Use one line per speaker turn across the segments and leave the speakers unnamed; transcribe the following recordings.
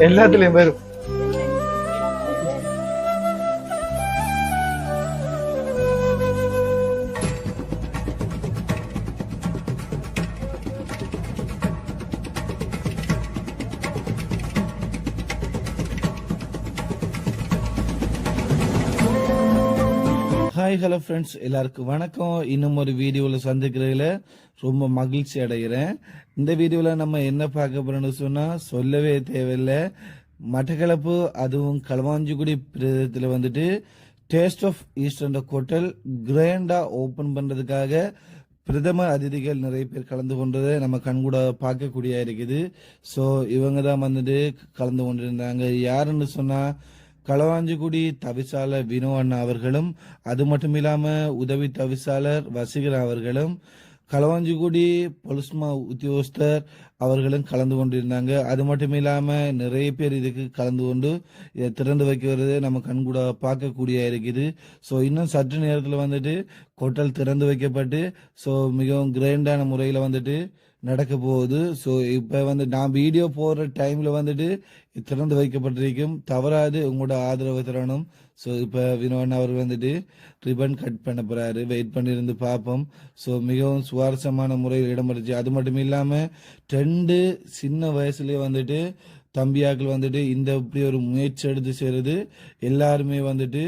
எல்லாத்துலயும் வரும்
hi hello friends எல்லாருக்கும் வணக்கம். இன்னும் ஒரு வீடியோவில் சந்திக்கிறதுல ரொம்ப மகிழ்ச்சி அடைகிறேன். இந்த வீடியோவில் நம்ம என்ன பார்க்க போறோம்னு சொன்னால் சொல்லவே தேவையில்லை. மட்டக்களப்பு அதுவும் களவாஞ்சிக்குடி பிரதேசத்தில் வந்துட்டு டேஸ்ட் ஆஃப் ஈஸ்டர்ன்ற ஹோட்டல் கிராண்டாக ஓப்பன் பண்ணுறதுக்காக பிரதம அதிதிகள் நிறைய பேர் கலந்து கொண்டதை நம்ம கண்கூட பார்க்கக்கூடிய இருக்குது. ஸோ இவங்க தான் வந்துட்டு கலந்து கொண்டிருந்தாங்க. யாருன்னு சொன்னால் களவாஞ்சிக்குடி தவிசாளர் வினோ அண்ணா அவர்களும் அது மட்டும் இல்லாம உதவி தவிசாளர் வசீகர் அவர்களும் களவாஞ்சிக்குடி பொலிஸ்மா உத்தியோகஸ்தர் அவர்களும் கலந்து கொண்டிருந்தாங்க அது மட்டும் இல்லாம நிறைய பேர் இதுக்கு கலந்து கொண்டு இதை திறந்து வைக்கிறது நம்ம கண்கூட பார்க்கக்கூடிய இருக்குது ஸோ இன்னும் சற்று நேரத்தில் வந்துட்டு ஹோட்டல் திறந்து வைக்கப்பட்டு ஸோ மிகவும் கிராண்டான முறையில் வந்துட்டு நடக்க போகுது ஸோ இப்போ வந்து நான் வீடியோ போடுற டைமில் வந்துட்டு திறந்து வைக்கப்பட்டிருக்கும். தவறாது உங்களோட ஆதரவு தரணும் ஸோ இப்போ வினோன் அவர் வந்துட்டு ரிபன் கட் பண்ண போகிறாரு வெயிட் பண்ணியிருந்து பார்ப்போம். ஸோ மிகவும் சுவாரஸ்யமான முறையில் இடம்பெறுச்சு அது மட்டும் இல்லாமல் ரெண்டு சின்ன வயசுலேயே வந்துட்டு தம்பியாக்கள் வந்துட்டு இந்த இப்படி ஒரு முயற்சி எடுத்து செய்கிறது எல்லாருமே வந்துட்டு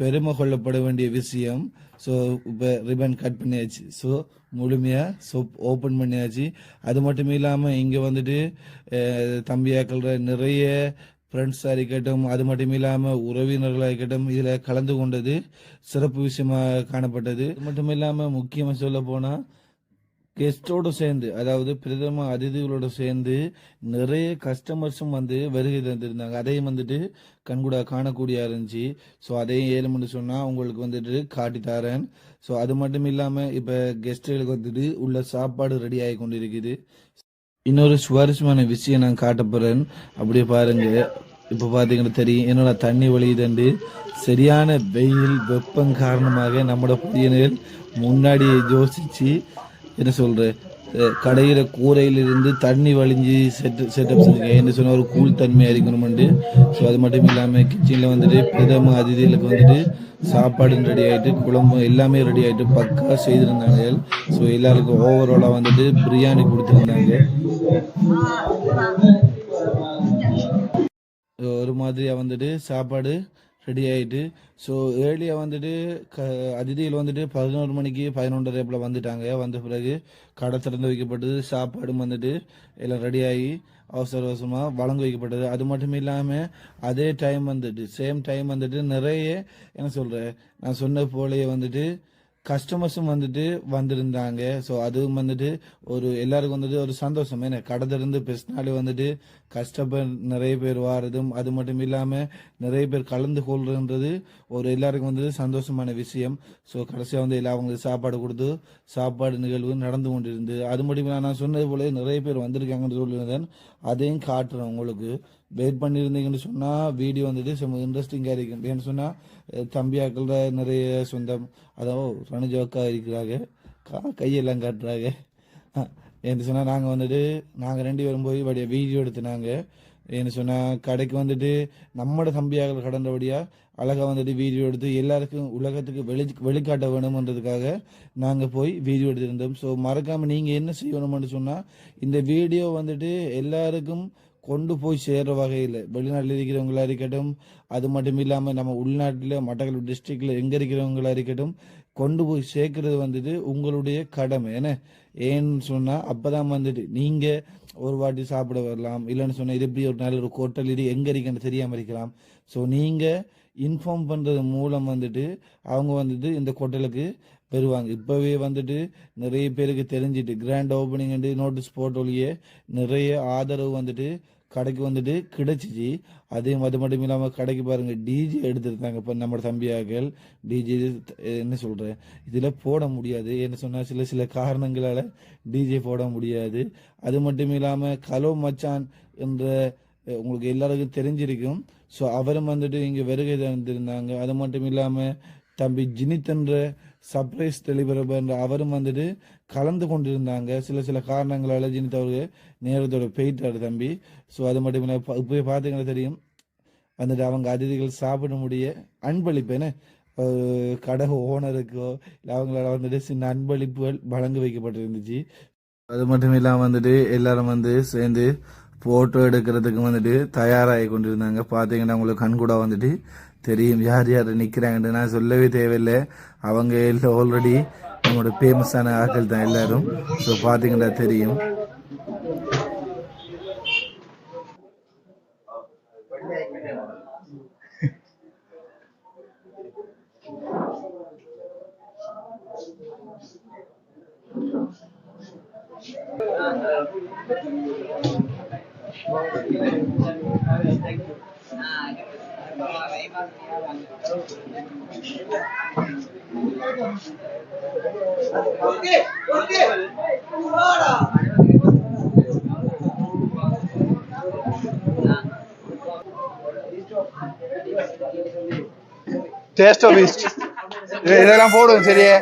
பெருமை கொள்ளப்பட வேண்டிய விஷயம். ஸோ இப்போ ரிபன் கட் பண்ணியாச்சு. ஸோ முழுமையாக சோப் ஓப்பன் பண்ணியாச்சு. அது மட்டும் இல்லாமல் இங்கே வந்துட்டு தம்பியாக்கள் தம்பியாக்கள நிறைய ஃப்ரெண்ட்ஸாக இருக்கட்டும் அது மட்டும் இல்லாமல் உறவினர்களாக இருக்கட்டும் இதில் கலந்து கொண்டது சிறப்பு விஷயமாக காணப்பட்டது. அது மட்டும் இல்லாமல் முக்கியமாக சொல்ல போனால் கெஸ்டோடு சேர்ந்து அதாவது பிரதம அதிதிகளோட சேர்ந்து நிறைய கஸ்டமர்ஸும் வந்து வருகை தந்திருந்தாங்க. அதையும் வந்துட்டு கண்கூட காணக்கூடிய இருந்துச்சு ஸோ அதையும் ஏழு மணி சொன்னால் உங்களுக்கு வந்துட்டு காட்டி தரேன். ஸோ அது மட்டும் இல்லாமல் இப்போ கெஸ்ட்டுகளுக்கு வந்துட்டு உள்ள சாப்பாடு ரெடி ஆகி கொண்டிருக்குது. இன்னொரு சுவாரஸ்யமான விஷயம் நான் காட்ட போறேன். அப்படியே பாருங்க. இப்போ பார்த்தீங்கன்னா தெரியும் என்னோட தண்ணி வழியுதண்டு. சரியான வெயில் வெப்பம் காரணமாக நம்மளோட புதியனர் முன்னாடி யோசிச்சு என்ன சொல்ற கடையில் கடையிற கூரையிலிருந்து தண்ணி வழிஞ்சு செட் செட்டப் செஞ்சுருக்கேன் என்ன சொன்ன ஒரு கூல் தன்மையாக இருக்கணும்ட்டு ஸோ அது மட்டும் இல்லாமல் கிச்சனில் வந்துட்டு பிரதம அதிதிகளுக்கு வந்துட்டு சாப்பாடு ரெடி ஆகிட்டு குழம்பு எல்லாமே ரெடி ஆகிட்டு பக்கா செய்திருந்தாங்க. ஸோ எல்லாருக்கும் ஓவராலாக வந்துட்டு பிரியாணி கொடுத்துருந்தாங்க. ஒரு மாதிரியாக வந்துட்டு சாப்பாடு ரெடி ஆகிட்டு ஸோ ஏர்லியாக வந்துட்டு க அதிதியில் வந்துட்டு பதினோரு மணிக்கு பதினொன்றரை போல் வந்துட்டாங்க. வந்த பிறகு கடை திறந்து வைக்கப்பட்டது சாப்பாடும் வந்துட்டு எல்லாம் ரெடி ஆகி அவசர அவசரமாக வழங்க வைக்கப்பட்டது. அது மட்டும் இல்லாமல் அதே டைம் வந்துட்டு சேம் டைம் வந்துட்டு நிறைய என்ன சொல்கிறேன் நான் சொன்ன போலயே வந்துட்டு கஸ்டமர்ஸும் வந்துட்டு வந்திருந்தாங்க. ஸோ அதுவும் வந்துட்டு ஒரு எல்லாருக்கும் வந்துட்டு ஒரு சந்தோஷம். என்ன கடை திறந்து பேசினாலே வந்துட்டு கஷ்டப்பர் நிறைய பேர் வாரதும் அது மட்டும் இல்லாமல் நிறைய பேர் கலந்து கொள்றதுன்றது ஒரு எல்லாருக்கும் வந்து சந்தோஷமான விஷயம். ஸோ கடைசியாக வந்து எல்லா அவங்களுக்கு சாப்பாடு கொடுத்து சாப்பாடு நிகழ்வு நடந்து கொண்டிருந்து அது மட்டும் இல்லாமல் நான் சொன்னது போல நிறைய பேர் வந்திருக்காங்கன்னு சொல்லியிருந்தேன். அதையும் காட்டுறேன் உங்களுக்கு. வெயிட் பண்ணியிருந்தீங்கன்னு சொன்னால் வீடியோ வந்துட்டு செம்ம இன்ட்ரெஸ்டிங்காக இருக்கும் ஏன்னு சொன்னால் தம்பியாக்கள நிறைய சொந்தம். அதாவது ரணிஜோக்காக இருக்கிறாங்க. கா- கையெல்லாம் காட்டுறாங்க. என்று சொன்னால் நாங்கள் வந்துட்டு நாங்கள் ரெண்டு பேரும் போய் வழியா வீடியோ எடுத்துனாங்க. என்ன சொன்னால் கடைக்கு வந்துட்டு நம்மளோட தம்பியாக கடந்தபடியாக அழகாக வந்துட்டு வீடியோ எடுத்து எல்லாருக்கும் உலகத்துக்கு வெளி வெளிக்காட்ட வேணுமன்றதுக்காக நாங்கள் போய் வீடியோ எடுத்திருந்தோம் ஸோ மறக்காமல் நீங்கள் என்ன செய்யணும்னு சொன்னால் இந்த வீடியோ வந்துட்டு எல்லாருக்கும் கொண்டு போய் சேர்ற வகையில் வெளிநாட்டில் இருக்கிறவங்களா இருக்கட்டும் அது மட்டும் இல்லாமல் நம்ம உள்நாட்டில் மட்டக்களப்பு டிஸ்ட்ரிக்டில் எங்கே இருக்கிறவங்களா இருக்கட்டும் கொண்டு போய் சேர்க்கறது வந்துட்டு உங்களுடைய கடமை. ஏன்னா ஏன்னு சொன்னால் அப்போ தான் வந்துட்டு நீங்கள் ஒரு வாட்டி சாப்பிட வரலாம். இல்லைன்னு சொன்னால் இது எப்படி ஒரு நல்ல ஒரு ஹோட்டல் இது எங்கே இருக்குன்னு தெரியாமல் இருக்கலாம். ஸோ நீங்கள் இன்ஃபார்ம் பண்ணுறது மூலம் வந்துட்டு அவங்க வந்துட்டு இந்த ஹோட்டலுக்கு பெறுவாங்க. இப்போவே வந்துட்டு நிறைய பேருக்கு தெரிஞ்சிட்டு கிராண்ட் ஓப்பனிங் நோட்டீஸ் போட்டோலியே நிறைய ஆதரவு வந்துட்டு கடைக்கு வந்துட்டு கிடைச்சிச்சு. அதே அது மட்டும் இல்லாமல் கடைக்கு பாருங்க டிஜே எடுத்திருந்தாங்க. இப்போ நம்ம தம்பியாக்கள் டிஜே என்ன சொல்கிறேன் இதில் போட முடியாது. என்ன சொன்னால் சில சில காரணங்களால் டிஜே போட முடியாது. அது மட்டும் இல்லாமல் கலோ மச்சான் என்ற உங்களுக்கு எல்லாருக்கும் தெரிஞ்சிருக்கும். ஸோ அவரும் வந்துட்டு இங்கே வருகை தந்திருந்தாங்க. அது மட்டும் இல்லாமல் தம்பி ஜினித் என்ற சர்ப்ரைஸ் டெலிவரி அவரும் வந்துட்டு கலந்து கொண்டிருந்தாங்க. சில சில காரணங்களால் ஜினித் அவர்கள் நேரத்தோட போயிட்டாரு தம்பி. ஸோ அது மட்டும் இல்லை இப்போ பார்த்தீங்கன்னா தெரியும். வந்துட்டு அவங்க அதிதிகள் சாப்பிட முடிய அன்பளிப்பேன்னு கடை ஓனருக்கோ இல்லை அவங்களால வந்துட்டு சின்ன அன்பளிப்புகள் வழங்கி வைக்கப்பட்டிருந்துச்சு. அது மட்டும் இல்லாமல் வந்துட்டு எல்லாரும் வந்து சேர்ந்து ஃபோட்டோ எடுக்கிறதுக்கு வந்துட்டு தயாராகி கொண்டிருந்தாங்க. பார்த்தீங்கன்னா உங்களுக்கு கண் கூட வந்துட்டு தெரியும். யார் யார் நிற்கிறாங்கன்னு நான் சொல்லவே தேவையில்லை. அவங்க எல்லாம் ஆல்ரெடி நம்மளோட ஃபேமஸான ஆட்கள் தான் எல்லாரும். ஸோ பார்த்தீங்கன்னா தெரியும்.
டேஸ்ட் ஆஃப் ஈஸ்ட் இதெல்லாம் போடுவோம் சரியே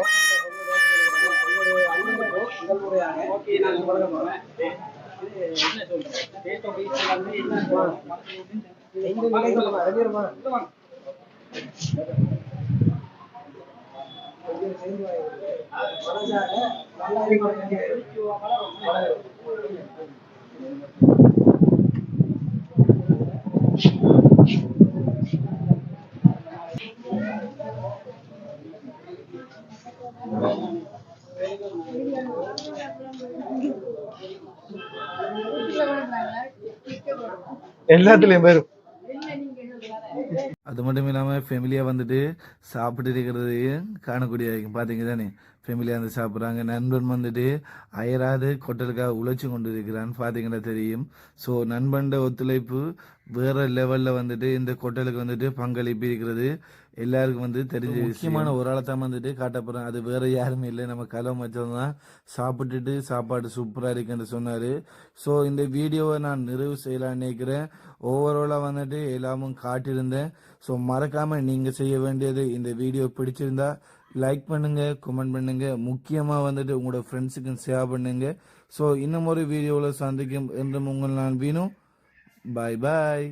எல்லாத்துலயும் வரும்
அது மட்டும் இல்லாமல் ஃபேமிலியாக வந்துட்டு சாப்பிட்டு இருக்கிறதையும் காணக்கூடிய பார்த்தீங்க தானே ஃபேமிலியாக வந்து சாப்பிட்றாங்க. நண்பன் வந்துட்டு அயராது கொட்டலுக்காக உழைச்சி கொண்டு இருக்கிறான்னு பார்த்தீங்கன்னா தெரியும். ஸோ நண்பன்ட ஒத்துழைப்பு வேற லெவலில் வந்துட்டு இந்த கொட்டலுக்கு வந்துட்டு பங்களிப்பு இருக்கிறது. எல்லாருக்கும் வந்து தெரிஞ்ச முக்கியமான ஒரு ஆளை தான் வந்துட்டு காட்டப்படுறேன் அது வேற யாருமே இல்லை. நம்ம கலை மச்சம் தான். சாப்பிட்டுட்டு சாப்பாடு சூப்பராக இருக்குன்னு சொன்னார். ஸோ இந்த வீடியோவை நான் நிறைவு செய்யலாம்னு நினைக்கிறேன். ஓவராலாக வந்துட்டு எல்லாமும் காட்டியிருந்தேன். ஸோ மறக்காமல் நீங்கள் செய்ய வேண்டியது இந்த வீடியோ பிடிச்சிருந்தா லைக் பண்ணுங்க கமெண்ட் பண்ணுங்க. முக்கியமாக வந்துட்டு உங்களோட ஃப்ரெண்ட்ஸுக்கும் ஷேர் பண்ணுங்க. ஸோ இன்னும் ஒரு வீடியோவில் சந்திக்கும் என்று உங்கள் நான் வீணும் பாய் பாய்